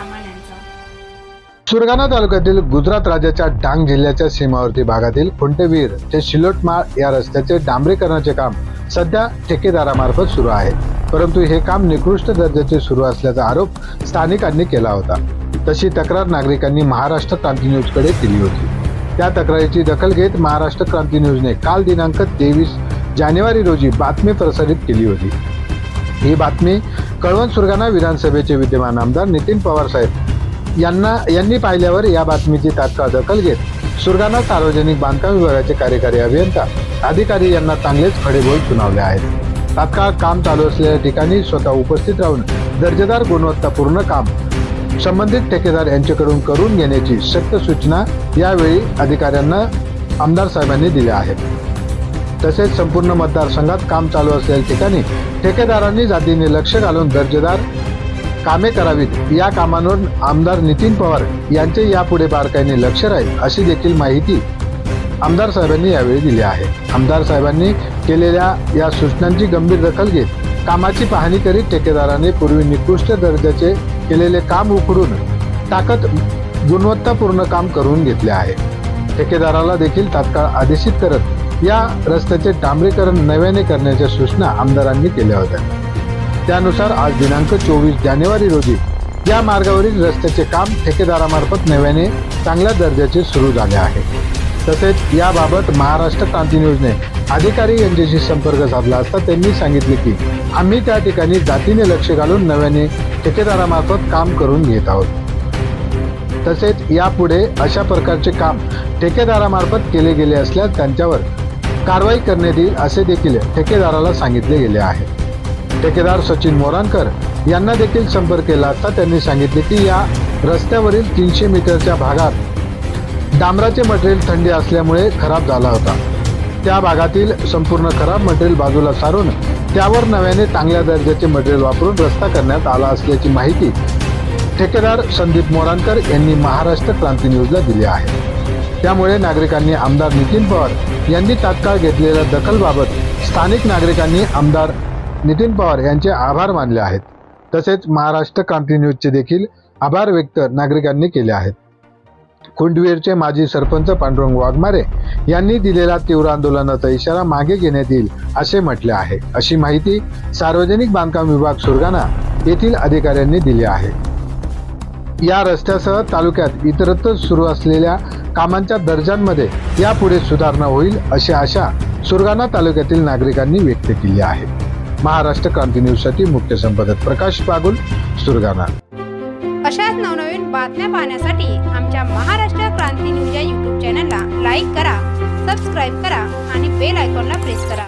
सर्वसामान्यांचा सुरगाणा तालुक्यातील गुजरात राज्याच्या डांग जिल्ह्याच्या सीमावर्ती भागातील खुंटवीर ते शिलोटमाळ या रस्त्याचे डांबरीकरणाचे काम सध्या ठेकेदारामार्फत सुरू आहे. परंतु हे काम निकृष्ट दर्जाचे सुरू असल्याचा आरोप स्थानिकांनी केला होता. तशी तक्रार नागरिकांनी महाराष्ट्र क्रांती न्यूजकडे केली होती. त्या तक्रारीची दखल घेत महाराष्ट्र क्रांती न्यूजने काल दिनांक तेवीस जानेवारी रोजी बातमी प्रसारित केली होती. ही बातमी कळवण सुरगाणा विधानसभेचे विद्यमान आमदार नितीन पवार साहेब यांना यांनी पाहिल्यावर या बातमीची तात्काळ दखल घेत सुरगाणा सार्वजनिक बांधकाम विभागाचे कार्यकारी अभियंता अधिकारी यांना चांगलेच खडेबोल सुनावले आहेत. तात्काळ काम चालू असलेल्या ठिकाणी स्वतः उपस्थित राहून दर्जेदार गुणवत्तापूर्ण काम संबंधित ठेकेदार यांच्याकडून करून घेण्याची सक्त सूचना यावेळी अधिकाऱ्यांना आमदार साहेबांनी दिल्या आहेत. तसेच संपूर्ण मतदारसंघात काम चालू असलेल्या ठिकाणी ठेकेदारांनी जातीने लक्ष घालून दर्जेदार कामे करावीत. या कामांवर आमदार नितीन पवार यांचे यापुढे बारकाईने लक्ष राहील अशी देखील माहिती आमदार साहेबांनी यावेळी दिली आहे. आमदार साहेबांनी केलेल्या या सूचनांची गंभीर दखल घेत कामाची पाहणी करीत ठेकेदाराने पूर्वी निकृष्ट दर्जाचे केलेले काम उखडून टाकत गुणवत्तापूर्ण काम करून घेतले आहे. ठेकेदाराला देखील तात्काळ आदेशित करत या रस्त्याचे डांबरीकरण नव्याने करण्याच्या सूचना आमदारांनी केल्या होत्या. त्यानुसार आज दिनांक चोवीस जानेवारी रोजी या मार्गावरील रस्त्याचे काम ठेकेदारामार्फत नव्याने चांगल्या दर्जाचे सुरू झाले आहे. तसेच याबाबत महाराष्ट्र क्रांती न्यूजने अधिकारी यांच्याशी संपर्क साधला असता त्यांनी सांगितले की आम्ही त्या ठिकाणी जातीने लक्ष घालून नव्याने ठेकेदारामार्फत काम करून घेत आहोत. तसेच यापुढे अशा प्रकारचे काम ठेकेदारामार्फत केले गेले असल्यास त्यांच्यावर कारवाई करण्यात येईल असे देखील ठेकेदाराला सांगितले गेले आहे. ठेकेदार सचिन मोरांकर यांना देखील संपर्क केला असता त्यांनी सांगितले की या रस्त्यावरील तीनशे मीटरच्या भागात डांबराचे मटेरियल थंडी असल्यामुळे खराब झाला होता. त्या भागातील संपूर्ण खराब मटेरियल बाजूला सारून त्यावर नव्याने चांगल्या दर्जाचे मटेरियल वापरून रस्ता करण्यात आला असल्याची माहिती ठेकेदार संदीप मोरांकर यांनी महाराष्ट्र क्रांती न्यूजला दिली आहे. त्यामुळे नागरिकांनी आमदार नितीन पवार यांनी तात्काळ घेतलेल्या दखलबाबत स्थानिक नागरिकांनी आमदार नितीन पवार यांचे आभार मानले आहेत. तसेच महाराष्ट्र क्रांती न्यूजचे देखील आभार व्यक्त नागरिकांनी केले आहेत. कुंडवीरचे माजी सरपंच पांडुरंग वाघमारे यांनी दिलेला तीव्र आंदोलनाचा इशारा मागे घेण्यात येईल असे म्हटले आहे. अशी माहिती सार्वजनिक बांधकाम विभाग सुरगाणा येथील अधिकाऱ्यांनी दिली आहे. या रस्त्यासह तालुक्यात इतरत्र सुरू असलेल्या कामांच्या दर्जांमध्ये यापुढे सुधारणा होईल अशी आशा सुरगाणा तालुक्यातील नागरिकांनी व्यक्त केली आहे. महाराष्ट्र क्रांती न्यूजसाठी मुख्य संपादक प्रकाश बागुल सुरगाणा. अशाच नवनवीन बातम्या पाहण्यासाठी आमच्या महाराष्ट्र क्रांती न्यूज या युट्यूब चॅनलला लाईक करा सबस्क्राईब करा आणि बेल आयकॉनला प्रेस करा.